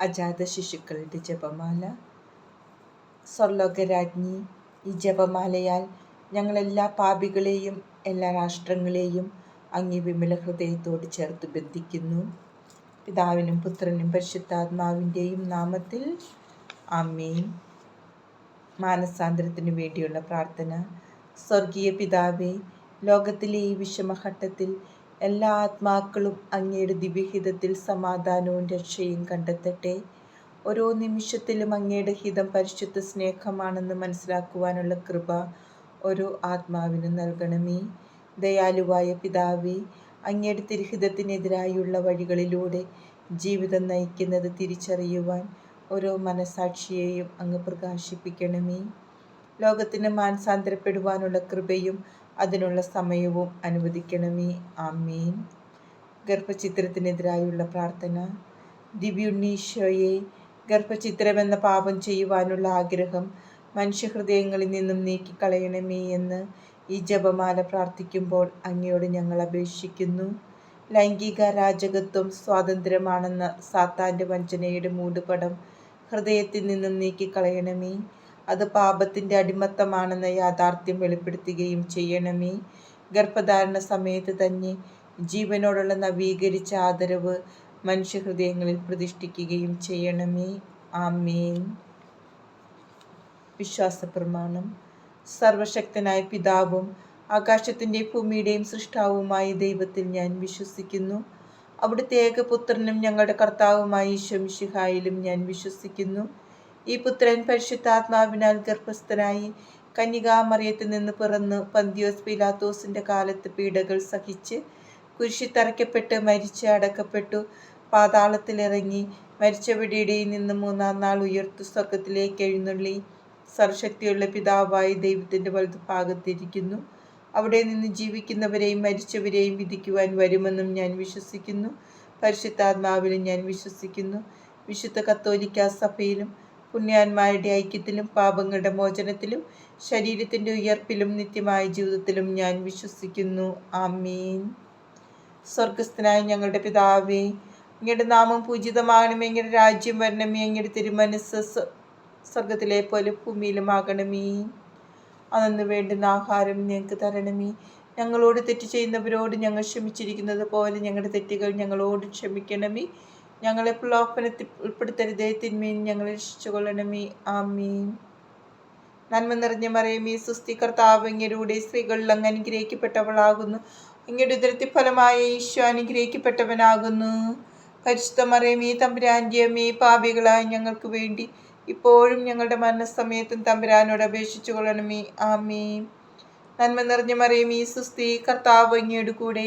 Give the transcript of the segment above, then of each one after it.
അജാത ശിശുക്കളുടെ ജപമാല. സ്വർലോകരാജ്ഞി ഈ ജപമാലയാൽ ഞങ്ങളെല്ലാ പാപികളെയും എല്ലാ രാഷ്ട്രങ്ങളെയും അങ്ങി വിമല ഹൃദയത്തോട് ചേർത്ത് ബന്ധിക്കുന്നു. പിതാവിനും പുത്രനും പരിശുദ്ധാത്മാവിന്റെയും നാമത്തിൽ അമ്മയും മാനസാന്തരത്തിനു വേണ്ടിയുള്ള പ്രാർത്ഥന. സ്വർഗീയ പിതാവേ ലോകത്തിലെ ഈ വിഷമഘട്ടത്തിൽ എല്ലാ ആത്മാക്കളും അങ്ങയുടെ ദിവ്യഹിതത്തിൽ സമാധാനവും രക്ഷയും കണ്ടെത്തട്ടെ. ഓരോ നിമിഷത്തിലും അങ്ങയുടെ ഹിതം പരിശുദ്ധ സ്നേഹമാണെന്ന് മനസ്സിലാക്കുവാനുള്ള കൃപ ഓരോ ആത്മാവിനും നൽകണമേ. ദയാലുവായ പിതാവേ അങ്ങയുടെ തിരുഹിതത്തിനെതിരായുള്ള വഴികളിലൂടെ ജീവിതം നയിക്കുന്നത് തിരിച്ചറിയുവാൻ ഓരോ മനസാക്ഷിയെയും അങ്ങ് പ്രകാശിപ്പിക്കണമേ. ലോകത്തിന് മാനസാന്തരപ്പെടുവാനുള്ള കൃപയും അതിനുള്ള സമയവും അനുവദിക്കണമേ. ആമീൻ. ഗർഭചിത്രത്തിനെതിരായുള്ള പ്രാർത്ഥന. ദിവ്യുണ്ണീശോയെ ഗർഭചിത്രമെന്ന പാപം ചെയ്യുവാനുള്ള ആഗ്രഹം മനുഷ്യഹൃദയങ്ങളിൽ നിന്നും നീക്കിക്കളയണമേ എന്ന് ഈ ജപമാല പ്രാർത്ഥിക്കുമ്പോൾ അങ്ങയോട് ഞങ്ങൾ അപേക്ഷിക്കുന്നു. ലൈംഗിക രാജകത്വം സ്വാതന്ത്ര്യമാണെന്ന സാത്താന്റെ വഞ്ചനയുടെ മൂടുപടം ഹൃദയത്തിൽ നിന്നും നീക്കിക്കളയണമേ. അത് പാപത്തിന്റെ അടിമത്തമാണെന്ന യാഥാർത്ഥ്യം വെളിപ്പെടുത്തുകയും ചെയ്യണമേ. ഗർഭധാരണ സമയത്ത് തന്നെ ജീവനോടുള്ള നവീകരിച്ച ആദരവ് മനുഷ്യഹൃദയങ്ങളിൽ പ്രതിഷ്ഠിക്കുകയും ചെയ്യണമേ. ആമേൻ. വിശ്വാസ പ്രമാണം സർവശക്തനായ പിതാവും ആകാശത്തിന്റെ ഭൂമിയുടെയും സൃഷ്ടാവുമായ ദൈവത്തിൽ ഞാൻ വിശ്വസിക്കുന്നു. അവിടുത്തെ ഏകപുത്രനും ഞങ്ങളുടെ കർത്താവുമായ ഈശ്വമിഷിഹായിലും ഞാൻ വിശ്വസിക്കുന്നു. ഈ പുത്രൻ പരിശുദ്ധാത്മാവിനാൽ ഗർഭസ്ഥനായി കന്യകാമറിയത്തിൽ നിന്ന് പിറന്ന് പന്തിയോസ് പിലാത്തോസിന്റെ കാലത്ത് പീഡകൾ സഹിച്ച് കുരിശി തറയ്ക്കപ്പെട്ട് മരിച്ച് അടക്കപ്പെട്ടു. പാതാളത്തിലിറങ്ങി മരിച്ചവിടെ നിന്ന് മൂന്നാം നാൾ ഉയർത്തു സ്വർഗത്തിലേക്ക് എഴുന്നള്ളി. സർവശക്തിയുള്ള പിതാവായി ദൈവത്തിന്റെ വലതുഭാഗത്തിരിക്കുന്നു. അവിടെ നിന്ന് ജീവിക്കുന്നവരെയും മരിച്ചവരെയും വിധിക്കുവാൻ വരുമെന്നും ഞാൻ വിശ്വസിക്കുന്നു. പരിശുദ്ധാത്മാവിലും ഞാൻ വിശ്വസിക്കുന്നു. വിശുദ്ധ കത്തോലിക്ക സഭയിലും പുണ്യാന്മാരുടെ ഐക്യത്തിലും പാപങ്ങളുടെ മോചനത്തിലും ശരീരത്തിന്റെ ഉയർപ്പിലും നിത്യമായ ജീവിതത്തിലും ഞാൻ വിശ്വസിക്കുന്നു. ആമീൻ. സ്വർഗസ്ഥനായ ഞങ്ങളുടെ പിതാവേ അങ്ങയുടെ നാമം പൂജിതമാകണമേ അങ്ങയുടെ രാജ്യം വരണമേ അങ്ങയുടെ തിരുമനസ് സ്വർഗത്തിലെ പോലെ ഭൂമിയിലുമാകണമേ. അതെന്ന് വേണ്ടുന്ന ആഹാരം ഞങ്ങൾക്ക് തരണമേ. ഞങ്ങളോട് തെറ്റ് ചെയ്യുന്നവരോട് ഞങ്ങൾ ക്ഷമിച്ചിരിക്കുന്നത് പോലെ ഞങ്ങളുടെ തെറ്റുകൾ ഞങ്ങളോട് ക്ഷമിക്കണമേ. ഞങ്ങളെ പ്രലോഭനത്തിൽ ഉൾപ്പെടുത്തരുതേ. തിന്മയും ഞങ്ങളെ രക്ഷിച്ചുകൊള്ളണമേ. ആമീൻ. നന്മ നിറഞ്ഞ മറിയമേ സുസ്ഥി കർത്താവ് ഇങ്ങരുടെ സ്ത്രീകളിൽ അങ്ങ് അനുഗ്രഹിക്കപ്പെട്ടവളാകുന്നു. ഇങ്ങയുടെ ഉദരത്തി ഫലമായ ഈശോ അനുഗ്രഹിക്കപ്പെട്ടവനാകുന്നു. പരിശുദ്ധ മറിയമേ തമ്പുരാന്റെ അമ്മേ ഞങ്ങൾക്ക് വേണ്ടി ഇപ്പോഴും ഞങ്ങളുടെ മരണസമയത്തും തമ്പുരാനോട് അപേക്ഷിച്ചു കൊള്ളണമേ ആമേ നന്മ നിറഞ്ഞ മറിയമേ സുസ്ഥി കർത്താവ് ഇങ്ങയുടെ കൂടെ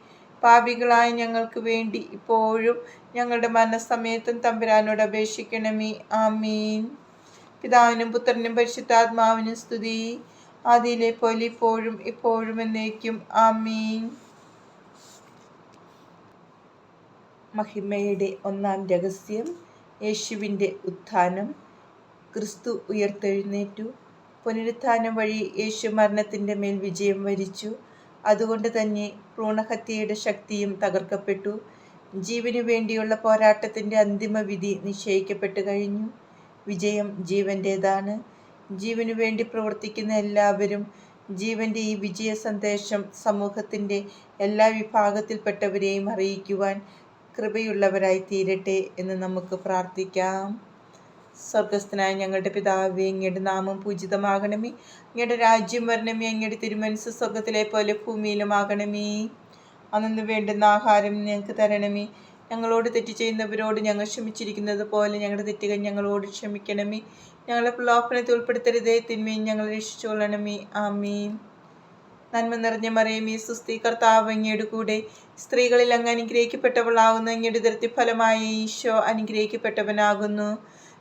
പാപികളായ ഞങ്ങൾക്ക് വേണ്ടി ഇപ്പോഴും ഞങ്ങളുടെ മനസ്സമയത്തും തമ്പുരാനോട് അപേക്ഷിക്കണമേ. ആമീൻ. പിതാവിനും പുത്രനും പരിശുദ്ധാത്മാവിനും സ്തുതി. ആദിയിലെ പോലെ ഇപ്പോഴും ഇപ്പോഴും എന്നേക്കും. ആമീൻ. മഹിമയുടെ ഒന്നാം രഹസ്യം യേശുവിന്റെ ഉത്ഥാനം. ക്രിസ്തു ഉയർത്തെഴുന്നേറ്റു. പുനരുത്ഥാനം വഴി യേശു മരണത്തിന്റെ മേൽ വിജയം വരിച്ചു. അതുകൊണ്ട് തന്നെ ഭ്രൂണഹത്യയുടെ ശക്തിയും തകർക്കപ്പെട്ടു. ജീവനു വേണ്ടിയുള്ള പോരാട്ടത്തിന്റെ അന്തിമ വിധി നിശ്ചയിക്കപ്പെട്ടു കഴിഞ്ഞു. വിജയം ജീവന്റേതാണ് ജീവനു വേണ്ടി പ്രവർത്തിക്കുന്ന എല്ലാവരും ജീവന്റെ ഈ വിജയ സന്ദേശം സമൂഹത്തിന്റെ എല്ലാ വിഭാഗത്തിൽപ്പെട്ടവരെയും അറിയിക്കുവാൻ കൃപയുള്ളവരായി തീരട്ടെ എന്ന് നമുക്ക് പ്രാർത്ഥിക്കാം. സ്വർഗസ്ഥനായ ഞങ്ങളുടെ പിതാവേ അങ്ങയുടെ നാമം പൂജിതമാകണമേ. അങ്ങയുടെ രാജ്യം വരണമേ അങ്ങയുടെ തിരുമനസ് സ്വർഗത്തിലെ പോലെ ഭൂമിയിലുമാകണമേ. അന്നു വേണ്ടുന്ന ആഹാരം ഞങ്ങൾക്ക് തരണമേ. ഞങ്ങളോട് തെറ്റ് ചെയ്യുന്നവരോട് ഞങ്ങൾ ക്ഷമിച്ചിരിക്കുന്നത് പോലെ ഞങ്ങളുടെ തെറ്റുകൾ ഞങ്ങളോട് ക്ഷമിക്കണമേ. ഞങ്ങളെ പ്രലോഭനത്തിൽ ഉൾപ്പെടുത്തരുതേ തിന്മയും ഞങ്ങൾ രക്ഷിച്ചുകൊള്ളണമേ. ആമീൻ. നന്മ നിറഞ്ഞ മറിയമേ സുസ്തി കർത്താവ് അങ്ങയുടെ കൂടെ. സ്ത്രീകളിൽ അങ്ങ് അനുഗ്രഹിക്കപ്പെട്ടവളാകുന്നു അങ്ങയുടെ ദൃത്യഫലമായ ഈശോ അനുഗ്രഹിക്കപ്പെട്ടവനാകുന്നു.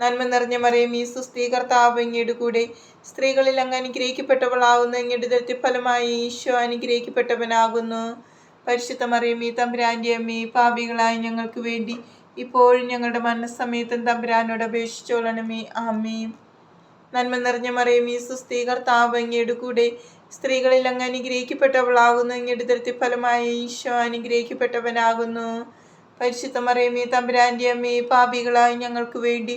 നന്മ നിറഞ്ഞ മറിയം ഈ സുസ്ഥീകർത്താവ് അങ്ങയുടെ കൂടെ. സ്ത്രീകളിൽ അങ്ങ് അനുഗ്രഹിക്കപ്പെട്ടവളാകുന്നു അങ്ങയുടെ ദൃത്യഫലമായി ഫലമായി ഈശോ അനുഗ്രഹിക്കപ്പെട്ടവനാകുന്നു. പരിശുദ്ധ മറിയം ഈ തമ്പുരാന്റെ അമ്മേ പാപികളായ ഞങ്ങൾക്ക് വേണ്ടി ഇപ്പോഴും ഞങ്ങളുടെ മരണസമയത്തും തമ്പുരാനോട് അപേക്ഷിച്ചോളണമേ. ആമീ നന്മ നിറഞ്ഞ മറിയം ഈ സുസ്ഥീകർത്താവ് അങ്ങയുടെ കൂടെ. സ്ത്രീകളിൽ അങ്ങ് അനുഗ്രഹിക്കപ്പെട്ടവളാകുന്നു. അങ്ങയുടെ ദൃത്യഫലമായി ഈശോ അനുഗ്രഹിക്കപ്പെട്ടവനാകുന്നു. പരിശുദ്ധ മറിയമേ തമ്പുരാന്റെ അമ്മേ പാപികളായ ഞങ്ങൾക്ക് വേണ്ടി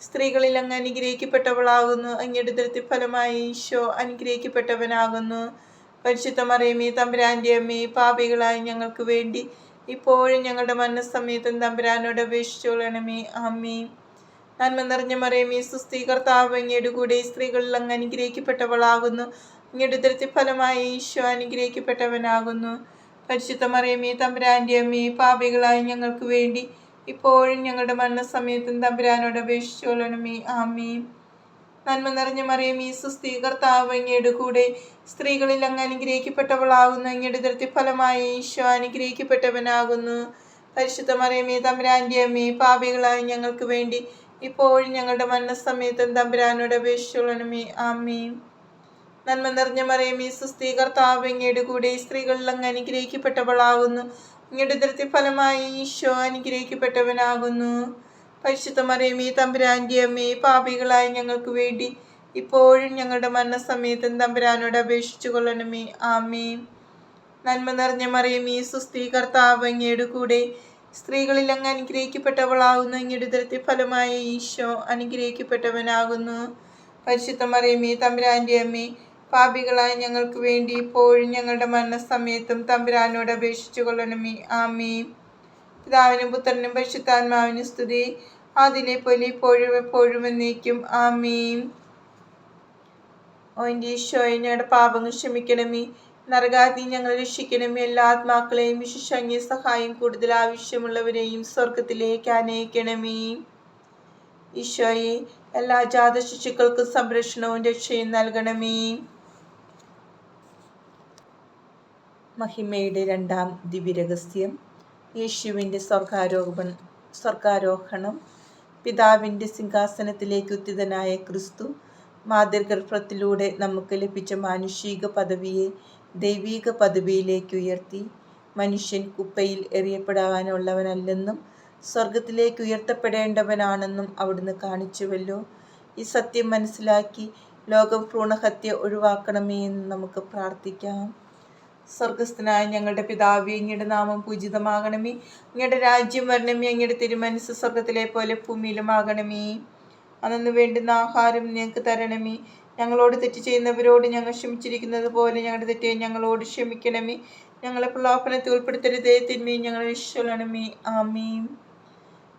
സ്ത്രീകളിൽ അങ്ങ് അനുഗ്രഹിക്കപ്പെട്ടവളാകുന്നു. അങ്ങയുടെ ദൃത്തി ഫലമായി ഈശോ അനുഗ്രഹിക്കപ്പെട്ടവനാകുന്നു. പരിശുദ്ധ മറിയമേ തമ്പുരാന്റെ അമ്മേ പാപികളായി ഞങ്ങൾക്ക് വേണ്ടി ഇപ്പോഴും ഞങ്ങളുടെ മരണസമയത്തും തമ്പുരാനോട് അപേക്ഷിച്ചോളണമേ അമ്മേ നന്മ നിറഞ്ഞ മറിയമേ സുസ്ഥീകർത്താവ് അങ്ങയുടെ കൂടെ സ്ത്രീകളിൽ അങ്ങ് അനുഗ്രഹിക്കപ്പെട്ടവളാകുന്നു. അങ്ങയുടെ ദൃത്തി ഫലമായി ഈശോ അനുഗ്രഹിക്കപ്പെട്ടവനാകുന്നു. പരിശുദ്ധ മറിയമേ തമ്പുരാന്റെ അമ്മേ പാപികളായി ഞങ്ങൾക്ക് വേണ്ടി ഇപ്പോഴും ഞങ്ങളുടെ മരണസമയത്തും തമ്പുരാനോട് അപേക്ഷിച്ചോളണമേ. ആമീൻ. നന്മ നിറഞ്ഞ മറിയം സുസ്തി കർത്താവ് അങ്ങയുടെ കൂടെ സ്ത്രീകളിൽ അങ്ങ് അനുഗ്രഹിക്കപ്പെട്ടവളാകുന്നു അങ്ങയുടെ ധൃതിഫലമായ ഫലമായ ഈശോ അനുഗ്രഹിക്കപ്പെട്ടവനാകുന്നു. പരിശുദ്ധ മറിയമേ തമ്പുരാന്റെ അമ്മേ പാപികളായ ഞങ്ങൾക്ക് വേണ്ടി ഇപ്പോഴും ഞങ്ങളുടെ മരണസമയത്തും തമ്പുരാനോട് അപേക്ഷിച്ചോളണമേ. ആമീൻ. നന്മ നിറഞ്ഞ മറിയമേ സുസ്തി കർത്താവ് അങ്ങയുടെ കൂടെ സ്ത്രീകളിൽ അങ്ങ് അനുഗ്രഹിക്കപ്പെട്ടവളാകുന്നു. ഉദരത്തി ഫലമായി ഈശോ അനുഗ്രഹിക്കപ്പെട്ടവനാകുന്നു. പരിശുദ്ധ മറിയമേ തമ്പുരാന്റെ അമ്മേ പാപികളായ ഞങ്ങൾക്ക് വേണ്ടി ഇപ്പോഴും ഞങ്ങളുടെ മരണസമയത്തും തമ്പുരാനോട് അപേക്ഷിച്ചു കൊള്ളണമേ. ആമേ നന്മ നിറഞ്ഞ മറിയമേ സുസ്തി കർത്താവ് അങ്ങയുടെ കൂടെ സ്ത്രീകളിൽ അങ്ങ് അനുഗ്രഹിക്കപ്പെട്ടവളാകുന്നു. അങ്ങയുടെ ഉദരത്തി ഫലമായ ഈശോ അനുഗ്രഹിക്കപ്പെട്ടവനാകുന്നു. പരിശുദ്ധ മറിയമേ തമ്പുരാന്റെ അമ്മേ പാപികളായ ഞങ്ങൾക്ക് വേണ്ടി ഇപ്പോഴും ഞങ്ങളുടെ മരണസമയത്തും തമ്പുരാനോട് അപേക്ഷിച്ചു കൊള്ളണമേ. ആമേ പിതാവിനും പുത്രനും പരിശുദ്ധാത്മാവിനും സ്തുതി. അതിലെ പോലെ ഇപ്പോഴും എപ്പോഴും എന്നേക്കും. ആമീ ഓന്റെ ഈശോയെ ഞങ്ങളുടെ പാപങ്ങൾ ക്ഷമിക്കണമേ. നരകാതി ഞങ്ങൾ രക്ഷിക്കണമേ. എല്ലാ ആത്മാക്കളെയും വിശിഷ്യ സഹായം കൂടുതൽ ആവശ്യമുള്ളവരെയും സ്വർഗത്തിലേക്ക് അനയിക്കണമേ ഈശോയെ എല്ലാ ജാത ശിശുക്കൾക്കും സംരക്ഷണവും രക്ഷയും നൽകണമേ. മഹിമയുടെ രണ്ടാം ദിവ്യരഹസ്യം യേശുവിന്റെ സ്വർഗാരോപണ സ്വർഗാരോഹണം പിതാവിന്റെ സിംഹാസനത്തിലേക്ക് ഉത്തിതനായ ക്രിസ്തു മാതൃഗർഭത്തിലൂടെ നമുക്ക് ലഭിച്ച മാനുഷിക പദവിയെ ദൈവീക പദവിയിലേക്ക് ഉയർത്തി. മനുഷ്യൻ കുപ്പയിൽ എറിയപ്പെടാനുള്ളവനല്ലെന്നും സ്വർഗത്തിലേക്ക് ഉയർത്തപ്പെടേണ്ടവനാണെന്നും അവിടുന്ന് കാണിച്ചുവല്ലോ. ഈ സത്യം മനസ്സിലാക്കി ലോകം ഭ്രൂണഹത്യ ഒഴിവാക്കണമേ എന്ന് നമുക്ക് പ്രാർത്ഥിക്കാം. സ്വർഗസ്ഥനായ ഞങ്ങളുടെ പിതാവ് അങ്ങയുടെ നാമം പൂജിതമാകണമേ. അങ്ങയുടെ രാജ്യം വരണമേ അങ്ങയുടെ തിരുമനസ് സ്വർഗത്തിലെ പോലെ ഭൂമിയിലുമാകണമേ. അന്നു വേണ്ടുന്ന ആഹാരം ഞങ്ങൾക്ക് തരണമേ. ഞങ്ങളോട് തെറ്റ് ചെയ്യുന്നവരോട് ഞങ്ങൾ ക്ഷമിച്ചിരിക്കുന്നത് പോലെ ഞങ്ങളുടെ തെറ്റ് ഞങ്ങളോട് ക്ഷമിക്കണമേ. ഞങ്ങളെ പ്രലോഭനത്തിൽ ഉൾപ്പെടുത്തരുതേ തിന്മയും ഞങ്ങളെ വിശ്വലണമേ ആമീൻ.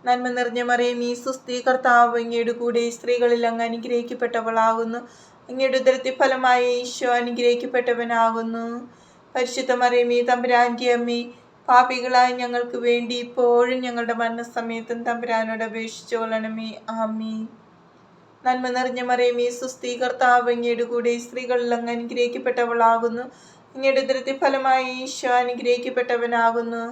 നന്മ നിറഞ്ഞ മറിയമീ സുസ്ഥി കർത്താവ് അങ്ങയുടെ കൂടെ സ്ത്രീകളിൽ അങ്ങ് അനുഗ്രഹിക്കപ്പെട്ടവളാകുന്നു. അങ്ങയുടെ ഉദരത്തി ഫലമായ ഈശോ അനുഗ്രഹിക്കപ്പെട്ടവനാകുന്നു. പരിശുദ്ധ മറിയമേ തമ്പുരാന്റെ അമ്മേ പാപികളായ ഞങ്ങൾക്ക് വേണ്ടി ഇപ്പോഴും ഞങ്ങളുടെ മരണസമയത്തും തമ്പുരാനോട് അപേക്ഷിച്ചു കൊള്ളണമേ. ആമീ നന്മ നിറഞ്ഞ മറിയമീ സുസ്ഥി കർത്താവ് അങ്ങയുടെ കൂടെ സ്ത്രീകളിൽ അങ്ങ് അനുഗ്രഹിക്കപ്പെട്ടവളാകുന്നു. അങ്ങയുടെ ഉദരത്തി ഫലമായി ഈശോ അനുഗ്രഹിക്കപ്പെട്ടവനാകുന്നു.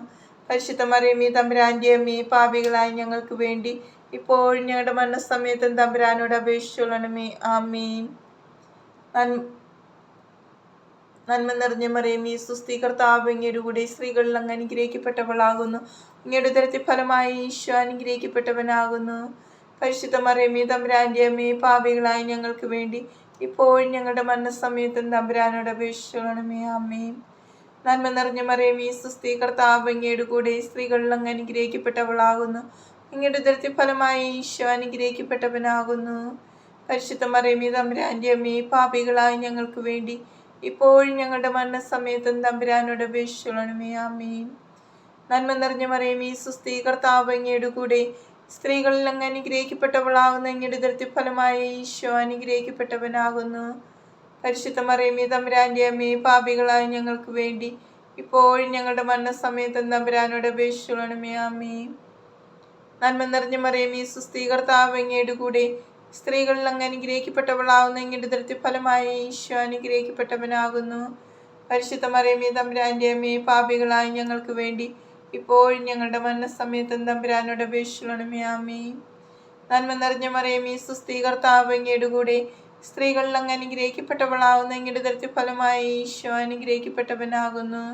പരിശുദ്ധ മറിയമേ തമ്പുരാന്റെ അമ്മേ പാപികളായ ഞങ്ങൾക്ക് വേണ്ടി ഇപ്പോഴും ഞങ്ങളുടെ മരണസമയത്തും തമ്പുരാനോട് അപേക്ഷിച്ചുകൊള്ളണമേ ആമീൻ. നന്മ നിറഞ്ഞ മറിയമേ സുസ്ഥി കർത്താവ് അങ്ങയുടെ സ്ത്രീകളിൽ അങ്ങ് അനുഗ്രഹിക്കപ്പെട്ടവളാകുന്നു. അങ്ങയുടെ തരത്തിൽ ഫലമായി ഈശോ അനുഗ്രഹിക്കപ്പെട്ടവനാകുന്നു. പരിശുദ്ധ മറിയമേ തമ്പുരാന്റെ അമ്മേ പാപികളായ ഞങ്ങൾക്ക് വേണ്ടി ഇപ്പോഴും ഞങ്ങളുടെ മരണസമയത്തും തമ്പുരാനോട് അപേക്ഷിക്കണമേ അമ്മേ. നന്മ നിറഞ്ഞ മറിയമേ സുസ്ഥി കർത്താവ് അങ്ങയുടെ കൂടെ സ്ത്രീകളിൽ അങ്ങ് അനുഗ്രഹിക്കപ്പെട്ടവളാകുന്നു. അങ്ങയുടെ തരത്തിൽ ഫലമായി ഈശോ അനുഗ്രഹിക്കപ്പെട്ടവനാകുന്നു. പരിശുദ്ധ മറിയമേ തമ്പുരാന്റെ അമ്മേ പാപികളായ ഞങ്ങൾക്ക് വേണ്ടി ഇപ്പോഴും ഞങ്ങളുടെ മരണസമയത്തും തമ്പുരാനോട് അപേക്ഷിച്ചോളണമേ ആമേൻ. നന്മ നിറഞ്ഞ മറിയമേ ഈ കർത്താവ് അങ്ങയുടെ കൂടെ. സ്ത്രീകളിൽ അങ്ങ് അനുഗ്രഹിക്കപ്പെട്ടവളാകുന്ന അങ്ങയുടെ ദൃത്തി ഫലമായ ഈശോ അനുഗ്രഹിക്കപ്പെട്ടവനാകുന്നു. പരിശുദ്ധ മറിയമേ തമ്പുരാന്റെ അമ്മേ പാപികളായ ഞങ്ങൾക്ക് വേണ്ടി ഇപ്പോഴും ഞങ്ങളുടെ മരണസമയത്തും തമ്പുരാനോട് അപേക്ഷിച്ചോളണമേ ആമേ നന്മ നിറഞ്ഞ മറിയമേ ഈ കർത്താവ് അങ്ങയുടെ കൂടെ. സ്ത്രീകളിൽ അങ്ങ് അനുഗ്രഹിക്കപ്പെട്ടവളാവുന്നു എങ്കിന്റെ ദൃത്തി ഈശോ അനുഗ്രഹിക്കപ്പെട്ടവനാകുന്നു. പരിശുദ്ധ മറിയമേ തമ്പുരാന്റെ അമ്മയെ പാപികളായി ഞങ്ങൾക്ക് വേണ്ടി ഇപ്പോഴും ഞങ്ങളുടെ മരണസമയത്തും തമ്പുരാനോട് അപേക്ഷിക്കണമേ ആമേ. നന്മ നിറഞ്ഞ മറിയമേ സുസ്ഥീകർത്താവങ്ങയുടെ കൂടെ സ്ത്രീകളിൽ അങ്ങ് അനുഗ്രഹിക്കപ്പെട്ടവളാവുന്ന എങ്കിന്റെ ദൃത്തി ഈശോ അനുഗ്രഹിക്കപ്പെട്ടവനാകുന്നു.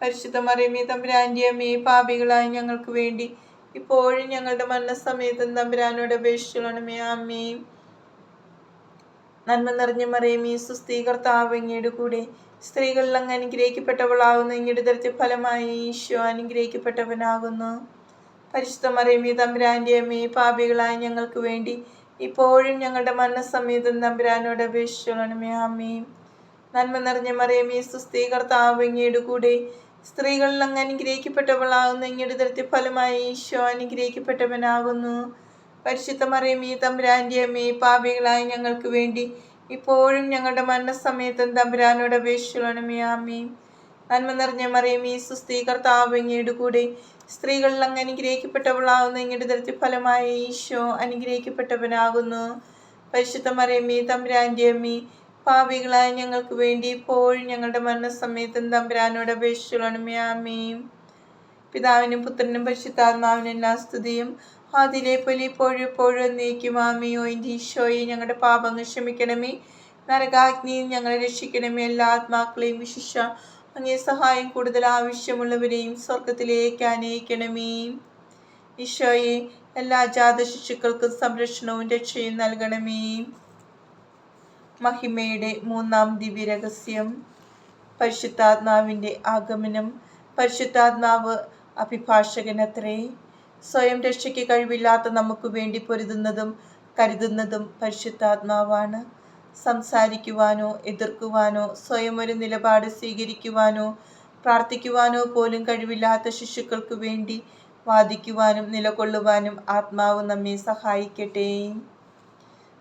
പരിശുദ്ധ മറിയമേ തമ്പുരാന്റെ അമ്മയെ പാപികളായി ഞങ്ങൾക്ക് വേണ്ടി ഇപ്പോഴും ഞങ്ങളുടെ മരണസമയത്തും തമ്പുരാനോട് അപേക്ഷിക്കണമേ ആമേ. നന്മ നിറഞ്ഞ മറിയമേ സുസ്ഥി കർത്താവ് കൂടെ. സ്ത്രീകളിൽ അങ്ങ് അനുഗ്രഹിക്കപ്പെട്ടവളാകുന്നു. ഇങ്ങയുടെ തരത്തിൽ ഫലമായി ഈശോ അനുഗ്രഹിക്കപ്പെട്ടവനാകുന്നു. പരിശുദ്ധ മറിയമേ തമ്പുരാന്റെ അമ്മേ പാപികളായ ഞങ്ങൾക്ക് വേണ്ടി ഇപ്പോഴും ഞങ്ങളുടെ മരണസമയത്തും തമ്പുരാനോട് അപേക്ഷിക്കണമേ ആമേ. നന്മ നിറഞ്ഞ മറിയമേ സുസ്ഥി കർത്താവ് കൂടെ. സ്ത്രീകളിൽ അങ്ങ് അനുഗ്രഹിക്കപ്പെട്ടവളാകുന്നു. അങ്ങയുടെ തരത്തിൽ ഫലമായി ഈശോ അനുഗ്രഹിക്കപ്പെട്ടവനാകുന്നു. പരിശുദ്ധ മറിയമേ തമ്പുരാന്റെ അമ്മേ പാപികളായി ഞങ്ങൾക്ക് വേണ്ടി ഇപ്പോഴും ഞങ്ങളുടെ മരണസമയത്തും തമ്പുരാനോട് അപേക്ഷിക്കണമേ ആമേ നന്മ നിറഞ്ഞ മറിയമേ ഈ കർത്താവ് അങ്ങയുടെ കൂടെ സ്ത്രീകളിൽ അങ്ങ് അനുഗ്രഹിക്കപ്പെട്ടവളാകുന്നു. അങ്ങയുടെ തരത്തിൽ ഫലമായ ഈശോ അനുഗ്രഹിക്കപ്പെട്ടവനാകുന്നു. പരിശുദ്ധ മറിയമേ തമ്പുരാന്റെ അമ്മേ പാപികളായ ഞങ്ങൾക്ക് വേണ്ടി ഇപ്പോഴും ഞങ്ങളുടെ മരണസമയത്തും തമ്പുരാനോട് അപേക്ഷിക്കണമേ ആമേയും പിതാവിനും പുത്രനും പരിശുദ്ധാത്മാവിനും എല്ലാ സ്തുതിയും. അതിലെ പോലെ ഇപ്പോഴും ഇപ്പോഴും എന്നേക്കും. ആമയോ എന്റെ ഈശോയെ ഞങ്ങളുടെ പാപങ്ങൾ ക്ഷമിക്കണമേ. നരകാഗ്നിയിൽ ഞങ്ങളെ രക്ഷിക്കണമേ. എല്ലാ ആത്മാക്കളെയും വിശിഷ അങ്ങേ സഹായം കൂടുതൽ ആവശ്യമുള്ളവരെയും സ്വർഗത്തിലേക്ക് അനയിക്കണമേ. ഈശോയെ എല്ലാ ജാത ശിശുക്കൾക്കും സംരക്ഷണവും രക്ഷയും നൽകണമേ. മഹിമയുടെ മൂന്നാം ദിവ്യരഹസ്യം. പരിശുദ്ധാത്മാവിന്റെ ആഗമനം. പരിശുദ്ധാത്മാവ് അഭിഭാഷകനത്രേ സ്വയം രക്ഷയ്ക്ക് കഴിവില്ലാത്ത നമുക്ക് വേണ്ടി പൊരുതുന്നതും കരുതുന്നതും പരിശുദ്ധാത്മാവാണ്. സംസാരിക്കുവാനോ എതിർക്കുവാനോ സ്വയം ഒരു നിലപാട് സ്വീകരിക്കുവാനോ പ്രാർത്ഥിക്കുവാനോ പോലും കഴിവില്ലാത്ത ശിശുക്കൾക്ക് വേണ്ടി വാദിക്കുവാനും നിലകൊള്ളുവാനും ആത്മാവ് നമ്മെ സഹായിക്കട്ടെ.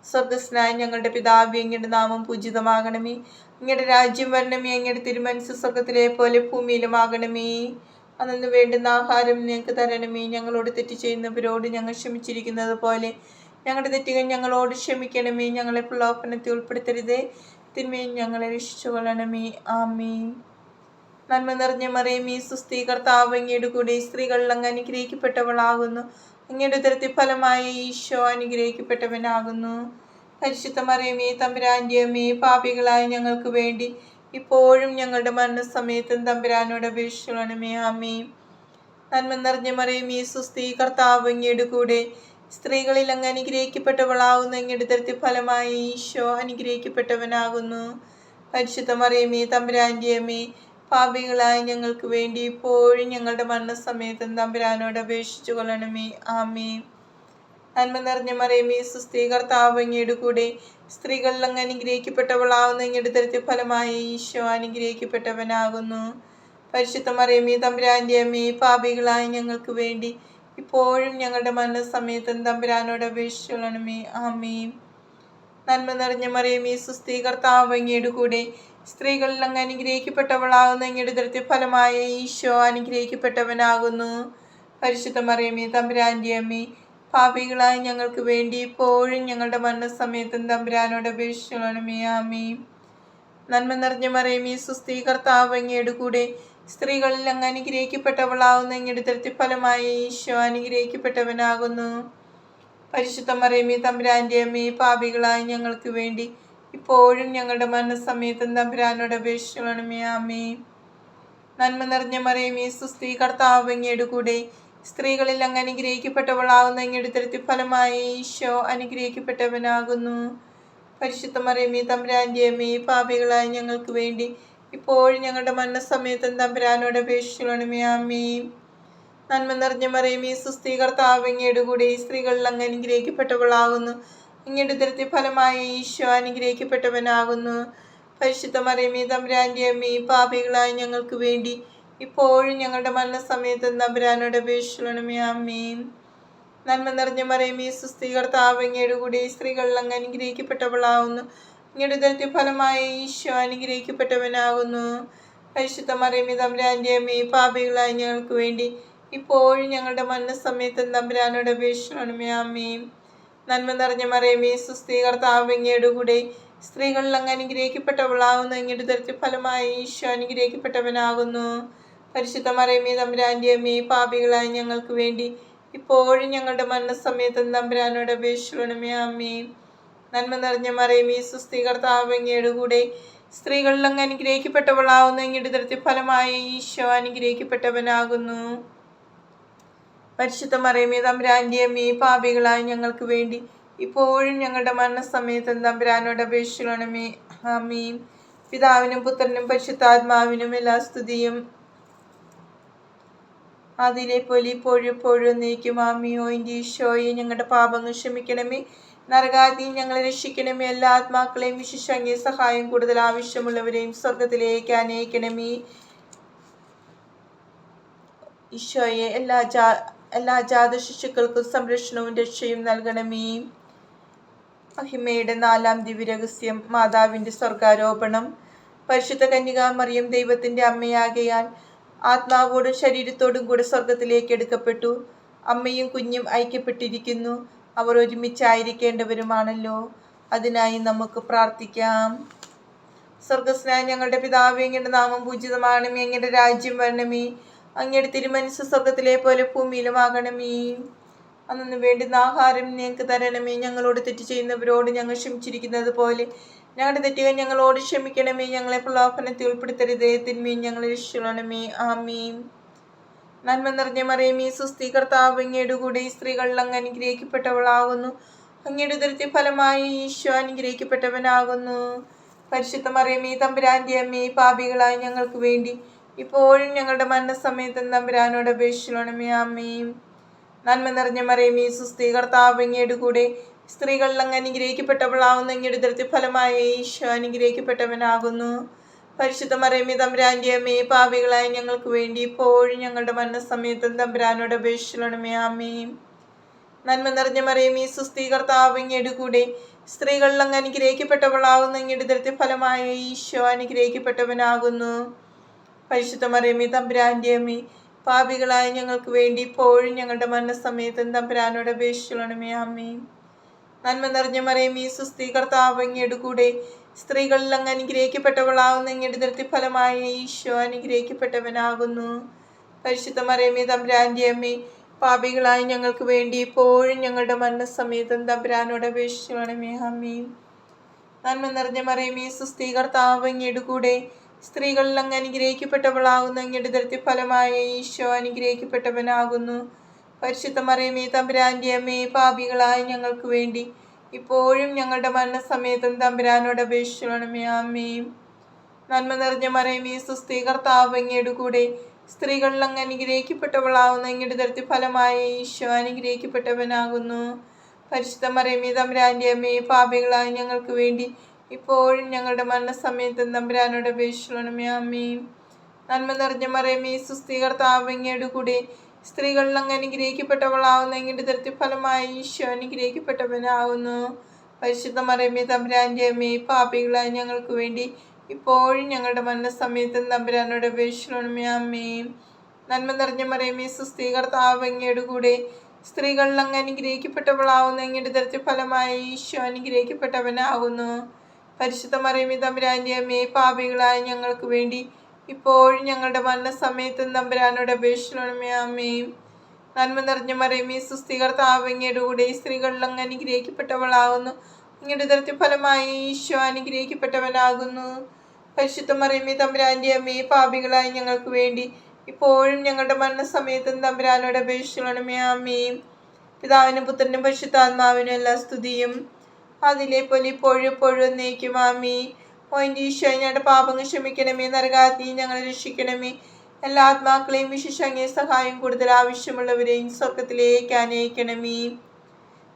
സ്വർഗസ്നായ ഞങ്ങളുടെ പിതാവ് അങ്ങയുടെ നാമം പൂജിതമാകണമേ. അങ്ങയുടെ രാജ്യം വരണമേ. അങ്ങയുടെ തിരുമനസ് സ്വർഗത്തിലെ പോലെ ഭൂമിയിലുമാകണമേ. അന്നു വേണ്ടുന്ന ആഹാരം ഞങ്ങൾക്ക് തരണമേ. ഞങ്ങളോട് തെറ്റ് ചെയ്യുന്നവരോട് ഞങ്ങൾ ക്ഷമിച്ചിരിക്കുന്നത് പോലെ ഞങ്ങളുടെ തെറ്റുകൾ ഞങ്ങളോട് ക്ഷമിക്കണമേ. ഞങ്ങളെ പ്രലോഭനത്തിൽ ഉൾപ്പെടുത്തരുതേ. തിന്മയും ഞങ്ങളെ രക്ഷിച്ചു കൊള്ളണമേ ആമേ നന്മ നിറഞ്ഞ മറിയമേ. സുസ്ഥീകർത്താവ് അങ്ങയുടെ കൂടെ സ്ത്രീകളിൽ അനുഗ്രഹിക്കപ്പെട്ടവളാകുന്നു. അങ്ങയുടെ ഫലമായ ഈശോ അനുഗ്രഹിക്കപ്പെട്ടവനാകുന്നു. പരിശുദ്ധ മറിയമേ തമ്പുരാന്റെ അമ്മേ പാപികളായ ഞങ്ങൾക്ക് വേണ്ടി ഇപ്പോഴും ഞങ്ങളുടെ മരണസമയത്തും തമ്പുരാനോട് അപേക്ഷിക്കണമേ. ആമേ നന്മ നിറഞ്ഞ മറിയമേ സുസ്ഥി കർത്താവ് അങ്ങയുടെ കൂടെ സ്ത്രീകളിൽ അങ്ങ് അനുഗ്രഹിക്കപ്പെട്ടവളാവുന്ന അങ്ങയുടെ ഫലമായ ഈശോ അനുഗ്രഹിക്കപ്പെട്ടവനാകുന്നു. പരിശുദ്ധ മറിയമേ തമ്പുരാന്റെ അമ്മേ പാപികളായ ഞങ്ങൾക്ക് വേണ്ടി ഇപ്പോഴും ഞങ്ങളുടെ മരണസമയത്തും തമ്പുരാനോട് അപേക്ഷിച്ചു കൊള്ളണമേ. ആമേ നന്മ നിറഞ്ഞ മറിയമേ സുസ്ഥി കൂടെ സ്ത്രീകളിൽ അങ്ങ് അനുഗ്രഹിക്കപ്പെട്ടവളാവുന്ന ഇങ്ങയുടെ തരത്തിൽ ഫലമായി ഈശോ അനുഗ്രഹിക്കപ്പെട്ടവനാകുന്നു. പരിശുദ്ധ മറിയമേ തമ്പുരാന്റെ അമ്മേ പാപികളായ ഞങ്ങൾക്ക് വേണ്ടി ഇപ്പോഴും ഞങ്ങളുടെ മരണസമയത്തും തമ്പുരാനോട് അപേക്ഷിച്ചു കൊള്ളണമേ. ആമേ നന്മ നിറഞ്ഞ മറിയമേ സുസ്ഥി കൂടെ സ്ത്രീകളിൽ അങ്ങ് അനുഗ്രഹിക്കപ്പെട്ടവളാകുന്ന അങ്ങയുടെ ദൃത്യ ഫലമായ ഈശോ അനുഗ്രഹിക്കപ്പെട്ടവനാകുന്നു. പരിശുദ്ധ മറിയമേ തമ്പുരാന്റെ അമ്മി പാപികളായ ഞങ്ങൾക്ക് വേണ്ടി ഇപ്പോഴും ഞങ്ങളുടെ മരണസമയത്തും തമ്പുരാനോട് അപേക്ഷിച്ചോളണമേ ആമേ നന്മ നിറഞ്ഞ മറിയമേ സുസ്ഥീകർത്താവ് കൂടെ സ്ത്രീകളിൽ അങ്ങ് അനുഗ്രഹിക്കപ്പെട്ടവളാകുന്നു അങ്ങയുടെ ദൃത്യ ഫലമായ ഈശോ അനുഗ്രഹിക്കപ്പെട്ടവനാകുന്നു. പരിശുദ്ധ മറിയമേ തമ്പുരാന്റെ അമ്മി പാപികളായ ഞങ്ങൾക്ക് വേണ്ടി ഇപ്പോഴും ഞങ്ങളുടെ മരണസമയത്തും തമ്പുരാനോട് അപേക്ഷിക്കണമേ ആമേ. നന്മ നിറഞ്ഞ മറിയമേ സുസ്ത്രീ കർത്താവ് അങ്ങയുടെ കൂടെ. സ്ത്രീകളിൽ അങ്ങ് അനുഗ്രഹിക്കപ്പെട്ടവളാകുന്ന അങ്ങയുടെ തരത്തിൽ ഫലമായി ഈശോ അനുഗ്രഹിക്കപ്പെട്ടവനാകുന്നു. പരിശുദ്ധ മറിയമേ തമ്പുരാന്റെ അമ്മേ പാപികളായ ഞങ്ങൾക്ക് വേണ്ടി ഇപ്പോഴും ഞങ്ങളുടെ മരണസമയത്തും തമ്പുരാനോട് അപേക്ഷിക്കണമേ അമ്മേ നന്മ നിറഞ്ഞ മറിയമേ സുസ്ത്രീ കർത്താവ് കൂടെ. സ്ത്രീകളിൽ അങ്ങ് അനുഗ്രഹിക്കപ്പെട്ടവളാകുന്നു. അങ്ങയുടെ ഉദരത്തിൻ ഫലമായി ഈശോ അനുഗ്രഹിക്കപ്പെട്ടവനാകുന്നു. പരിശുദ്ധ മറിയമേ തമ്പുരാന്റെ അമ്മേ പാപികളായ ഞങ്ങൾക്ക് വേണ്ടി ഇപ്പോഴും ഞങ്ങളുടെ മരണസമയത്തും തമ്പുരാനോട് അപേക്ഷിക്കണമേ അമ്മേ നന്മ നിറഞ്ഞ മറിയമേ സുസ്ഥീ കർത്താവ് അങ്ങയുടെ സ്ത്രീകളിൽ അങ്ങ് അനുഗ്രഹിക്കപ്പെട്ടവളാകുന്നു അങ്ങയുടെ ഉദരത്തിൻ ഫലമായി ഈശോ അനുഗ്രഹിക്കപ്പെട്ടവനാകുന്നു. പരിശുദ്ധ മറിയമേ തമ്പുരാന്റെ അമ്മേ പാപികളായ ഞങ്ങൾക്ക് വേണ്ടി ഇപ്പോഴും ഞങ്ങളുടെ മരണസമയത്തും തമ്പുരാനോട് അപേക്ഷിക്കണമേ അമ്മേ നന്മ നിറഞ്ഞ മറിയമേ സുസ്ഥീ കർത്താവ് അങ്ങയുടെ കൂടെ സ്ത്രീകളിൽ അങ്ങ് അനുഗ്രഹിക്കപ്പെട്ടവളാകുന്നു അങ്ങയുടെ തരത്തിൽ ഫലമായി ഈശോ അനുഗ്രഹിക്കപ്പെട്ടവനാകുന്നു. പരിശുദ്ധ മറിയമേ തമ്പുരാന്റെ അമ്മേ പാപികളായ ഞങ്ങൾക്ക് വേണ്ടി ഇപ്പോഴും ഞങ്ങളുടെ മരണസമയത്ത് തമ്പുരാനോട് അപേക്ഷിക്കണമേ അമ്മേ. നന്മ നിറഞ്ഞ മറിയമേ സുസ്ഥീ കർത്താവ് അങ്ങയുടെ കൂടെ സ്ത്രീകളിൽ അങ്ങ് അനുഗ്രഹിക്കപ്പെട്ടവളാവുന്നു അങ്ങയുടെ തരത്തിൽ ഫലമായി ഈശോ അനുഗ്രഹിക്കപ്പെട്ടവനാകുന്നു. പരിശുദ്ധ മറിയമേ തമ്പുരാന്റെ അമ്മേ പാപികളായി ഞങ്ങൾക്ക് വേണ്ടി ഇപ്പോഴും ഞങ്ങളുടെ മരണസമയത്ത് തമ്പുരാനോട് അപേക്ഷിക്കണമേ. അമ്മയും പിതാവിനും പുത്രനും പരിശുദ്ധാത്മാവിനും എല്ലാ സ്തുതിയും. അതിലെ പോലെ ഇപ്പോഴും ഇപ്പോഴും നീക്കും ആമിയോ എന്റെ ഈശോയെ ഞങ്ങളുടെ പാപങ്ങൾ ക്ഷമിക്കണമേ. നരകാതി ഞങ്ങളെ രക്ഷിക്കണമേ. എല്ലാ ആത്മാക്കളെയും വിശിഷ്ടങ്ങിയ സഹായം കൂടുതൽ ആവശ്യമുള്ളവരെയും സ്വർഗത്തിലേക്ക് അനയിക്കണമേ ഈശോയെ എല്ലാ ജാ എല്ലാ ജാത ശിശുക്കൾക്കും സംരക്ഷണവും രക്ഷയും നൽകണമേ. മഹിമയുടെ നാലാം ദിവ്യരഹസ്യം മാതാവിന്റെ സ്വർഗാരോപണം. പരിശുദ്ധ കന്യകാമറിയം ദൈവത്തിന്റെ അമ്മയാകയാൽ ആത്മാവോടും ശരീരത്തോടും കൂടെ സ്വർഗത്തിലേക്ക് എടുക്കപ്പെട്ടു. അമ്മയും കുഞ്ഞും ഐക്യപ്പെട്ടിരിക്കുന്നു. അവർ ഒരുമിച്ചായിരിക്കേണ്ടവരുമാണല്ലോ അതിനായി നമുക്ക് പ്രാർത്ഥിക്കാം. സ്വർഗസ്നായ ഞങ്ങളുടെ പിതാവ് എങ്ങനെ നാമം പൂജിതമാണമേ എങ്ങനെ രാജ്യം വരണമേ. അങ്ങയുടെ തിരുമനുഷ്യ സ്വർഗത്തിലെ പോലെ ഭൂമിയിലും ആകണമേ അന്നു വേണ്ടുന്ന ആഹാരം ഞങ്ങൾക്ക് തരണമേ. ഞങ്ങളോട് തെറ്റ് ചെയ്യുന്നവരോട് ഞങ്ങൾ ക്ഷമിച്ചിരിക്കുന്നത് പോലെ. ഞങ്ങളുടെ തെറ്റുകൾ ഞങ്ങളോട് ക്ഷമിക്കണമേ. ഞങ്ങളെ പ്രലോഭനത്തിൽ ഉൾപ്പെടുത്തരുതേ. തിന്മയും ഞങ്ങളെ രക്ഷിക്കണമേ. ആമീൻ. നന്മ നിറഞ്ഞ മറിയമേ സുസ്ഥി കർത്താവ് അങ്ങയുടെ കൂടെ സ്ത്രീകളിൽ അങ്ങ് അനുഗ്രഹിക്കപ്പെട്ടവളാകുന്നു. അങ്ങയുടെ ഉദരത്തിൻ ഫലമായി ഈശോ അനുഗ്രഹിക്കപ്പെട്ടവനാകുന്നു. പരിശുദ്ധ മറിയമേ തമ്പുരാന്റെ അമ്മേ പാപികളായി ഞങ്ങൾക്ക് വേണ്ടി ഇപ്പോഴും ഞങ്ങളുടെ മരണസമയത്തും തമ്പുരാനോട് അപേക്ഷിക്കണമേ അമ്മയും നന്മ നിറഞ്ഞ മറിയമേ സുസ്ഥി കർത്താവ് അങ്ങയുടെ കൂടെ സ്ത്രീകളിൽ അങ്ങ് അനുഗ്രഹിക്കപ്പെട്ടവളാവുന്ന. അങ്ങയുടെ ഉദരത്തിൻ ഫലമായ ഈശോ അനുഗ്രഹിക്കപ്പെട്ടവനാകുന്നു. പരിശുദ്ധ മറിയമേ തമ്പുരാന്റെ അമ്മേ പാവികളായ ഞങ്ങൾക്ക് വേണ്ടി ഇപ്പോഴും ഞങ്ങളുടെ മരണസമയത്തും തമ്പുരാനോട് അപേക്ഷിക്കണമേ അമ്മയും നന്മ നിറഞ്ഞ മറിയമേ സുസ്ഥി കർത്താവ് കൂടെ സ്ത്രീകളിൽ അങ്ങ് അനുഗ്രഹിക്കപ്പെട്ടവളാവുന്ന. അങ്ങയുടെ ഉദരത്തിൻ ഫലമായ ഈശോ അനുഗ്രഹിക്കപ്പെട്ടവനാകുന്നു. പരിശുദ്ധ മറിയമ്മി തമ്പുരാന്റെ അമ്മി പാപികളായ ഞങ്ങൾക്ക് വേണ്ടി ഇപ്പോഴും ഞങ്ങളുടെ മരണസമയത്തും തമ്പുരാനോട് അപേക്ഷിച്ചുള്ളണമേ അമ്മേ. നന്മ നിറഞ്ഞ മറിയമ്മി സുസ്ഥി കർത്താവ് അങ്ങയുടെ കൂടെ സ്ത്രീകളിൽ അങ്ങ് അനുഗ്രഹിക്കപ്പെട്ടവളാവുന്ന അങ്ങയുടെ നിർത്തി ഫലമായ ഈശോ അനുഗ്രഹിക്കപ്പെട്ടവനാകുന്നു. പരിശുദ്ധ മറിയമ്മി തമ്പുരാന്റെ അമ്മേ പാപികളായ ഞങ്ങൾക്ക് വേണ്ടി ഇപ്പോഴും ഞങ്ങളുടെ മരണസമയത്തും തമ്പുരാനോട് അപേക്ഷിച്ചുള്ളണമേ അമ്മേ. നന്മ നിറഞ്ഞ മറിയമേ സുസ്ഥീകർത്താവങ്ങിയുടെ കൂടെ സ്ത്രീകളിൽ അങ്ങ് അനുഗ്രഹിക്കപ്പെട്ടവളാകുന്നു അങ്ങയുടെ ദൃത്യ ഫലമായ ഈശോ അനുഗ്രഹിക്കപ്പെട്ടവനാകുന്നു. പരിശുദ്ധ മറിയമേ തമ്പുരാന്റെ അമ്മേ പാപികളായ ഞങ്ങൾക്ക് വേണ്ടി ഇപ്പോഴും ഞങ്ങളുടെ മരണസമയത്തും തമ്പുരാനോട് അപേക്ഷിച്ചോണമേ അമ്മയും നന്മ നിറഞ്ഞ മറിയമേ സുസ്ഥി കർത്താവ് അങ്ങയുടെ കൂടെ സ്ത്രീകളിൽ അങ്ങ് അനുഗ്രഹിക്കപ്പെട്ടവളാകുന്നു അങ്ങയുടെ ദൃത്യ ഫലമായ ഈശോ അനുഗ്രഹിക്കപ്പെട്ടവനാകുന്നു. പരിശുദ്ധ മറിയമേ തമ്പുരാന്റെ അമ്മയെ പാപികളായ ഞങ്ങൾക്ക് വേണ്ടി ഇപ്പോഴും ഞങ്ങളുടെ മരണസമയത്തും തമ്പുരാനോട് അപേക്ഷിക്കണമേ അമ്മേ നന്മ നിറഞ്ഞ മറിയമേ സുസ്ഥി കൂടി. സ്ത്രീകളിൽ അങ്ങ് അനുഗ്രഹിക്കപ്പെട്ടവളാവുന്ന. അങ്ങയുടെ ഉദരത്തിൻ ഫലമായ ഈശോ അനുഗ്രഹിക്കപ്പെട്ടവനാവുന്നു. പരിശുദ്ധ മറിയമേ തമ്പുരാന്റെ അമ്മേ പാപികളായ ഞങ്ങൾക്ക് വേണ്ടി ഇപ്പോഴും ഞങ്ങളുടെ മരണസമയത്തും തമ്പുരാനോട് അപേക്ഷിക്കണമേ അമ്മേ നന്മ നിറഞ്ഞ മറിയമേ സുസ്ഥീകർത്താവങ്ങയുടെ കർത്താവ് കൂടെ. സ്ത്രീകളിൽ അങ്ങ് അനുഗ്രഹിക്കപ്പെട്ടവളാവുന്ന. എങ്ങനെ ഉദരത്തിൻ ഫലമായ ഈശോ അനുഗ്രഹിക്കപ്പെട്ടവനാകുന്നു പരിശുദ്ധ മറിയമി തമ്പുരാന്റെ അമ്മയെ പാപികളായ ഞങ്ങൾക്ക് വേണ്ടി ഇപ്പോഴും ഞങ്ങളുടെ മരണസമയത്തും തമ്പുരാനോട് അപേക്ഷിക്കണമേ അമ്മേ. നന്മ നിറഞ്ഞ മറിയമേ സുസ്ഥികർ കർത്താവ് അങ്ങയുടെ കൂടെ സ്ത്രീകളിൽ അങ്ങ് അനുഗ്രഹിക്കപ്പെട്ടവളാകുന്നു. അങ്ങയുടെ തരത്തിൽ ഫലമായി ഈശോ അനുഗ്രഹിക്കപ്പെട്ടവനാകുന്നു. പരിശുദ്ധ മറിയമേ തമ്പുരാന്റെ അമ്മയെ പാപികളായ ഞങ്ങൾക്ക് വേണ്ടി ഇപ്പോഴും ഞങ്ങളുടെ മരണസമയത്തും തമ്പുരാനോട് അപേക്ഷിക്കണമേ ആമേൻ പിതാവിനും പുത്രനും പരിശുദ്ധാത്മാവിനും എല്ലാ സ്തുതിയും. അതിലെ പോലെ ഇപ്പോഴും എപ്പോഴും എന്നേക്കും ആമേ. ഓ എന്റെ ഈശോ ഞങ്ങളുടെ പാപങ്ങൾ ക്ഷമിക്കണമേ നരകാഗ്നി ഞങ്ങളെ രക്ഷിക്കണമേ. എല്ലാ ആത്മാക്കളെയും വിശേഷ അങ്ങേ സഹായം കൂടുതൽ ആവശ്യമുള്ളവരെയും സ്വർഗത്തിലേക്ക് അനയിക്കണമേ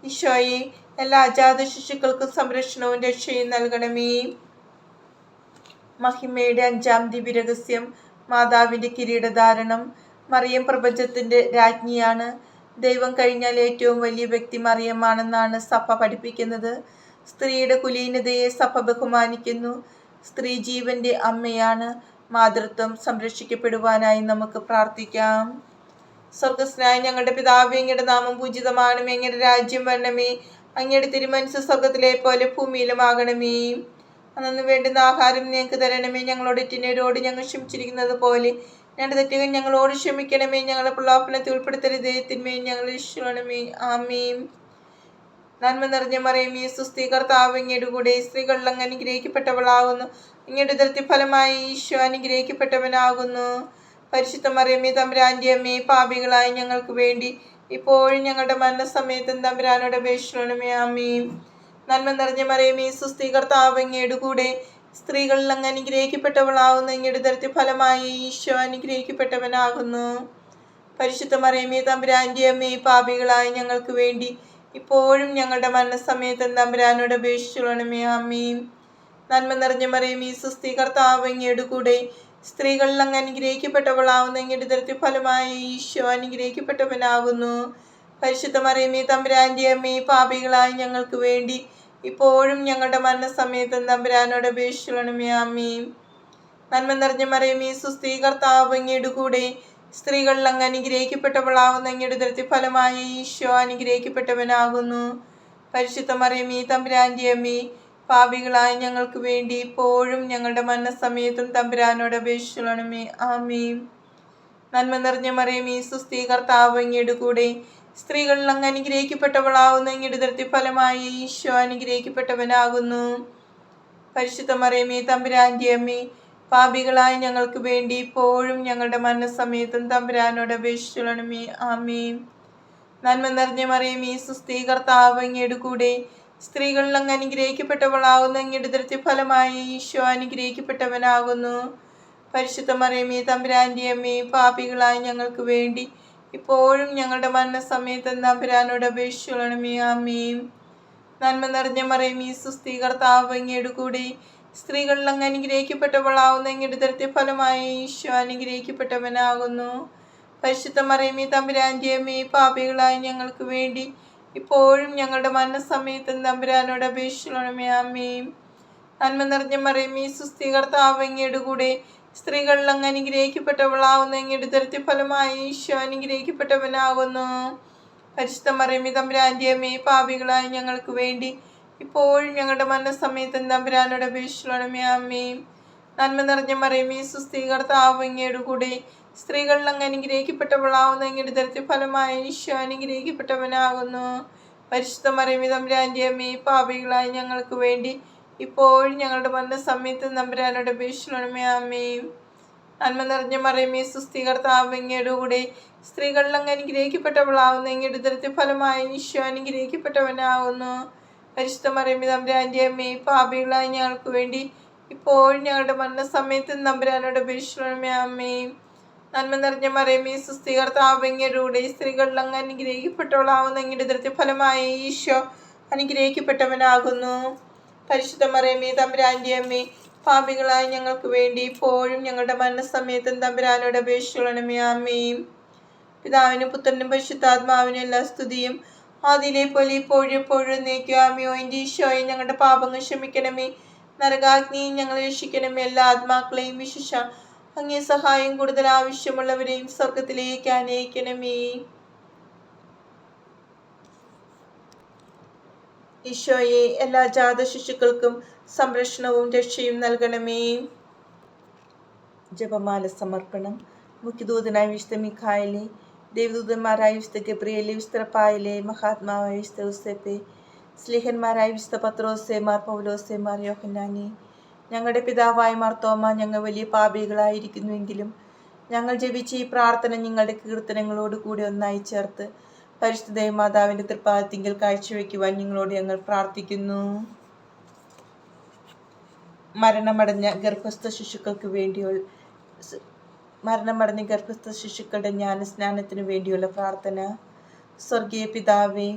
ഈശോയെ എല്ലാ അജാത ശിശുക്കൾക്കും സംരക്ഷണവും രക്ഷയും നൽകണമേ. മഹിമയുടെ അഞ്ചാം ദിവ്യരഹസ്യം മാതാവിന്റെ കിരീടധാരണം മറിയം പ്രപഞ്ചത്തിന്റെ രാജ്ഞിയാണ്. ദൈവം കഴിഞ്ഞാൽ ഏറ്റവും വലിയ വ്യക്തി മറിയമാണെന്നാണ് സഭ പഠിപ്പിക്കുന്നത്. സ്ത്രീയുടെ കുലീനതയെ സഭ ബഹുമാനിക്കുന്നു. സ്ത്രീ ജീവന്റെ അമ്മയാണ്. മാതൃത്വം സംരക്ഷിക്കപ്പെടുവാനായി നമുക്ക് പ്രാർത്ഥിക്കാം. സ്വർഗസ്നായ ഞങ്ങളുടെ പിതാവ് എങ്ങയുടെ നാമം പൂജിതമാണമേ അങ്ങയുടെ രാജ്യം വരണമേ. അങ്ങയുടെ തിരുമനസ് സ്വർഗത്തിലെ പോലെ ഭൂമിയിലും ആകണമേ അന്നു വേണ്ടുന്ന ആഹാരം ഞങ്ങൾക്ക് തരണമേ. ഞങ്ങളോട് ഇറ്റിനരോട് ഞങ്ങൾ ക്ഷമിച്ചിരിക്കുന്നത് പോലെ ഞങ്ങളുടെ തെറ്റുകൾ ഞങ്ങളോട് ക്ഷമിക്കണമേ. ഞങ്ങളെ പിള്ളാപ്പനത്തെ ഉൾപ്പെടുത്തരുത്. തിന്മയും ഞങ്ങൾ ഇഷ്ടണമേ ആമേം നന്മ നിറഞ്ഞ മറിയമേ സുസ്ഥി കർത്താവ് ഇങ്ങയുടെ കൂടെ സ്ത്രീകളിൽ അങ്ങ് അനുഗ്രഹിക്കപ്പെട്ടവളാകുന്നു. ഇങ്ങയുടെ ഉദരത്തി ഫലമായി ഈശോ അനുഗ്രഹിക്കപ്പെട്ടവനാകുന്നു. പരിശുദ്ധ മറിയമേ തമ്പുരാന്റെ അമ്മേ പാപികളായി ഞങ്ങൾക്ക് വേണ്ടി ഇപ്പോഴും ഞങ്ങളുടെ മരണസമയത്തും തമ്പുരാനോട് അപേക്ഷിക്കണമേ. അമ്മയും നന്മ നിറഞ്ഞ മറിയമേ സുസ്ഥി കർത്താവ് ഇങ്ങയുടെ കൂടെ സ്ത്രീകളിൽ അങ്ങ് അനുഗ്രഹിക്കപ്പെട്ടവളാകുന്നു ഇങ്ങയുടെ ധരത്തിൽ ഫലമായി ഈശോ അനുഗ്രഹിക്കപ്പെട്ടവനാകുന്നു. പരിശുദ്ധ മറിയമേ തമ്പുരാന്റെ അമ്മേ പാപികളായ ഞങ്ങൾക്ക് വേണ്ടി ഇപ്പോഴും ഞങ്ങളുടെ മരണസമയത്ത് തമ്പുരാനോട് അപേക്ഷിച്ചുകൊള്ളണമേ അമ്മയും നന്മ നിറഞ്ഞ മറിയമേ സുസ്ഥി കർത്താവ് അങ്ങയുടെ കൂടെ സ്ത്രീകളിൽ അങ്ങ് അനുഗ്രഹിക്കപ്പെട്ടവളാവുന്ന അങ്ങയുടെ ധരത്തിൽ ഫലമായി ഈശോ അനുഗ്രഹിക്കപ്പെട്ടവനാകുന്നു. പരിശുദ്ധ മറിയമേ തമ്പുരാന്റെ അമ്മേ പാപികളായ ഞങ്ങൾക്ക് വേണ്ടി ഇപ്പോഴും ഞങ്ങളുടെ മരണസമയത്ത് തമ്പുരാനോട് അപേക്ഷിച്ചുകൊള്ളണമേ അമ്മയും നന്മ നിറഞ്ഞ മറിയമേ സുസ്ഥി കർത്താവ് കൂടെ സ്ത്രീകളിൽ അങ്ങ് അനുഗ്രഹിക്കപ്പെട്ടവളാവുന്ന അങ്ങയുടെ ദൃത്തി ഫലമായി ഈശോ അനുഗ്രഹിക്കപ്പെട്ടവനാകുന്നു. പരിശുദ്ധ മറിയമേ തമ്പുരാന്റെ അമ്മേ പാപികളായ ഞങ്ങൾക്ക് വേണ്ടി ഇപ്പോഴും ഞങ്ങളുടെ മരണസമയത്തും തമ്പുരാനോട് അപേക്ഷിക്കണമേ ആമീം നന്മ നിറഞ്ഞ മറിയമേ സുസ്ഥി കർത്താവ് അങ്ങയുടെ കൂടെ സ്ത്രീകളിൽ അങ്ങ് അനുഗ്രഹിക്കപ്പെട്ടവളാവുന്നു അങ്ങയുടെ ദൃത്തി ഫലമായി ഈശോ അനുഗ്രഹിക്കപ്പെട്ടവനാകുന്നു. പരിശുദ്ധ മറിയമേ തമ്പുരാന്റെ അമ്മേ പാപികളായ ഞങ്ങൾക്ക് വേണ്ടി ഇപ്പോഴും ഞങ്ങളുടെ മരണസമയത്തും തമ്പുരാനോട് അപേക്ഷിച്ചണമേ ആമേ നന്മ നിറഞ്ഞ മറിയമേ സുസ്ഥീ കർത്താവ് അങ്ങയുടെ കൂടെ. സ്ത്രീകളിൽ അങ്ങ് അനുഗ്രഹിക്കപ്പെട്ടവളാകുന്ന അങ്ങയുടെ ഫലമായി ഈശോ അനുഗ്രഹിക്കപ്പെട്ടവനാകുന്നു. പരിശുദ്ധ മറിയമേ തമ്പുരാന്റെ അമ്മേ പാപികളായ ഞങ്ങൾക്ക് വേണ്ടി ഇപ്പോഴും ഞങ്ങളുടെ മരണസമയത്ത് തമ്പുരാനോട് അപേക്ഷിച്ചോളണമേ ആമേൻ. നന്മ നിറഞ്ഞ മറിയമേ സുസ്ഥീ കർത്താവ് അങ്ങയുടെ കൂടി സ്ത്രീകളിൽ അങ്ങ് അനുഗ്രഹിക്കപ്പെട്ടവളാവുന്ന അങ്ങയുടെ ദൃത്യ ഫലമായി ഈശോ അനുഗ്രഹിക്കപ്പെട്ടവനാകുന്നു. പരിശുദ്ധ മറിയമേ തമ്പുരാന്റെ അമ്മേ പാപികളായ ഞങ്ങൾക്ക് വേണ്ടി ഇപ്പോഴും ഞങ്ങളുടെ മരണസമയത്ത് തമ്പുരാനോട് അപേക്ഷിക്കണമേ അമ്മയും നന്മ നിറഞ്ഞ മറിയമേ സുസ്ഥി കർത്താവ് അങ്ങയുടെ കൂടെ സ്ത്രീകളിൽ അങ്ങ് അനുഗ്രഹിക്കപ്പെട്ടവളാവുന്നു അങ്ങയുടെ ദൃത്യ ഫലമായി ഈശോ അനുഗ്രഹിക്കപ്പെട്ടവനാകുന്നു. പരിശുദ്ധ മറിയമേ തമ്പുരാന്റിയമ്മേ പാപികളായി ഞങ്ങൾക്ക് വേണ്ടി ഇപ്പോഴും ഞങ്ങളുടെ മരണസമയത്തും തമ്പുരാനോട് അപേക്ഷിക്കണമേ അമ്മയും നന്മ നിറഞ്ഞ മറിയമേ ഈ കർത്താവ് കൂടെ സ്ത്രീകളിൽ അങ്ങ് അനുഗ്രഹിക്കപ്പെട്ടവളാവുന്ന അങ്ങയുടെ ദരത്തി ഫലമായി ഈശോ അനുഗ്രഹിക്കപ്പെട്ടവനാകുന്നു. പരിശുദ്ധ മറിയമേ തമ്പുരാന്റിയമ്മേ പാപികളായ ഞങ്ങൾക്ക് വേണ്ടി ഇപ്പോഴും ഞങ്ങളുടെ മരണസമയത്തും സമയത്ത് നമ്പരാനോട് അമ്മയും നന്മ നിറഞ്ഞ മറിയമേ സുസ്ഥികർത്താവ് അങ്ങയുടെ കൂടെ. സ്ത്രീകളിൽ അങ്ങ് അനുഗ്രഹിക്കപ്പെട്ടവളാവുന്നു. അങ്ങയുടെ ദരത്തി ഫലമായി ഈശോ അനുഗ്രഹിക്കപ്പെട്ടവനാവുന്നു. പരിശുദ്ധ മറിയമേ നമ്പരാന്റെ അമ്മേ പാപികളായ ഞങ്ങൾക്ക് വേണ്ടി ഇപ്പോഴും ഞങ്ങളുടെ മരണ സമയത്ത് നമ്പരാനോട് അമ്മയും നന്മ നിറഞ്ഞ മറിയമേ സുസ്ഥികർത്താവ് അങ്ങയുടെ കൂടെ. സ്ത്രീകളിൽ അങ്ങ് അനുഗ്രഹിക്കപ്പെട്ടവളാവുന്നു. അങ്ങയുടെ ദൃത്യ ഫലമായി ഈശോ അനുഗ്രഹിക്കപ്പെട്ടവനാകുന്നു. പരിശുദ്ധ മറിയമ്മി തമ്പുരാന്റെ അമ്മി പാപികളായ ഞങ്ങൾക്ക് വേണ്ടി ഇപ്പോഴും ഞങ്ങളുടെ മരണസമയത്തും തമ്പുരാനോട് അപേക്ഷിക്കണമേ അമ്മയും പിതാവിനും പുത്രനും പരിശുദ്ധാത്മാവിനും എല്ലാ സ്തുതിയും ആദ്യയിലെ പോലെ ഇപ്പോഴും എപ്പോഴും നീക്കുക അമ്മയോ എന്റെ ഈശോയെ ഞങ്ങളുടെ പാപങ്ങൾ ക്ഷമിക്കണമേ നരകാഗ്നിയും ഞങ്ങളെ രക്ഷിക്കണമേ എല്ലാ ആത്മാക്കളെയും വിശിഷ അങ്ങേ സഹായം കൂടുതൽ ആവശ്യമുള്ളവരെയും സ്വർഗത്തിലേക്ക് അനയിക്കണമേ ഈശോയെ എല്ലാ ജാത ശിശുക്കൾക്കും സംരക്ഷണവും രക്ഷയും നൽകണമേ. ജപമാല സമർപ്പണം. മുഖ്യദൂതനായ വിശുദ്ധ മിഖായിലെ ദേവദൂതന്മാരായ വിശുദ്ധ ഗബ്രിയലെ വിശുദ്ധ പായലെ മഹാത്മാവായ വിശുദ്ധ ഉസ്തപ്പെ സ്ലിഹന്മാരായ വിശുദ്ധ പത്രോസേമാർ പൗലോസേമാർ യോഹന്നാനെ ഞങ്ങളുടെ പിതാവായ മാർത്തോമ ഞങ്ങൾ വലിയ പാപികളായിരിക്കുന്നുവെങ്കിലും ഞങ്ങൾ ജപിച്ച ഈ പ്രാർത്ഥന നിങ്ങളുടെ കീർത്തനങ്ങളോട് കൂടി ഒന്നായി ചേർത്ത് പരിശുദ്ധ മാതാവിന്റെ തൃപ്പാദത്തിങ്കിൽ കാഴ്ചവെക്കുവാൻ നിങ്ങളോട് ഞങ്ങൾ പ്രാർത്ഥിക്കുന്നു. മരണമടഞ്ഞ ഗർഭസ്ഥ ശിശുക്കൾക്ക് വേണ്ടിയുള്ള മരണമടഞ്ഞ ഗർഭസ്ഥ ശിശുക്കളുടെ ജ്ഞാനസ്നാനത്തിന് വേണ്ടിയുള്ള പ്രാർത്ഥന. സ്വർഗീയ പിതാവേ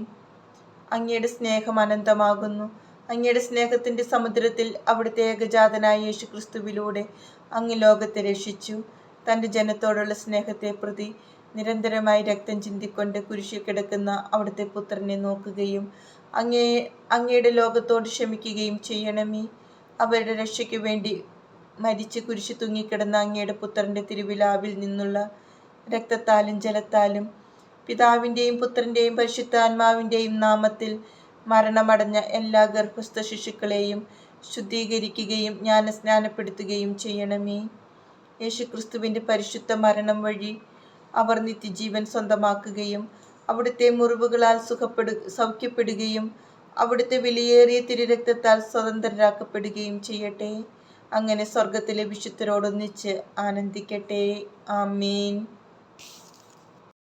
അങ്ങയുടെ സ്നേഹം അനന്തമാകുന്നു. അങ്ങയുടെ സ്നേഹത്തിന്റെ സമുദ്രത്തിൽ അവിടുത്തെ ഏകജാതനായ യേശു ക്രിസ്തുവിലൂടെ അങ്ങ് ലോകത്തെ രക്ഷിച്ചു. തന്റെ ജനത്തോടുള്ള സ്നേഹത്തെ പ്രതി നിരന്തരമായി രക്തം ചിന്തിക്കൊണ്ട് കുരിശിൽ കിടക്കുന്ന അവിടുത്തെ പുത്രനെ നോക്കുകയും അങ്ങേ അങ്ങയുടെ ലോകത്തോട് ക്ഷമിക്കുകയും ചെയ്യണമേ. അവരുടെ രക്ഷയ്ക്ക് വേണ്ടി മരിച്ച് കുരിശ് തൂങ്ങിക്കിടന്ന അങ്ങയുടെ പുത്രന്റെ തിരുവിലാവിൽ നിന്നുള്ള രക്തത്താലും ജലത്താലും പിതാവിന്റെയും പുത്രന്റെയും പരിശുദ്ധാത്മാവിന്റെയും നാമത്തിൽ മരണമടഞ്ഞ എല്ലാ ഗർഭസ്ഥ ശിശുക്കളെയും ശുദ്ധീകരിക്കുകയും ജ്ഞാനസ്നാനപ്പെടുത്തുകയും ചെയ്യണമേ. യേശുക്രിസ്തുവിന്റെ പരിശുദ്ധ മരണം വഴി അവർ നിത്യജീവൻ സ്വന്തമാക്കുകയും അവിടുത്തെ മുറിവുകളാൽ സുഖപ്പെടു സൗഖ്യപ്പെടുകയും അവിടുത്തെ വിലയേറിയ തിരുരക്തത്താൽ സ്വതന്ത്രരാക്കപ്പെടുകയും ചെയ്യട്ടെ. അങ്ങനെ സ്വർഗത്തിലെ വിശുദ്ധരോടൊന്നിച്ച് ആനന്ദിക്കട്ടെ. ആമീൻ.